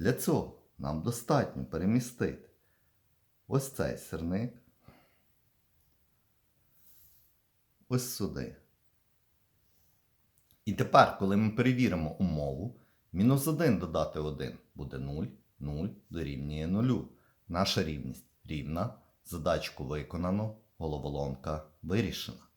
Для цього нам достатньо перемістити ось цей сирник ось сюди. І тепер, коли ми перевіримо умову, мінус 1 додати 1 буде 0, 0 дорівнює 0. Наша рівність рівна, задачку виконано, головоломка вирішена.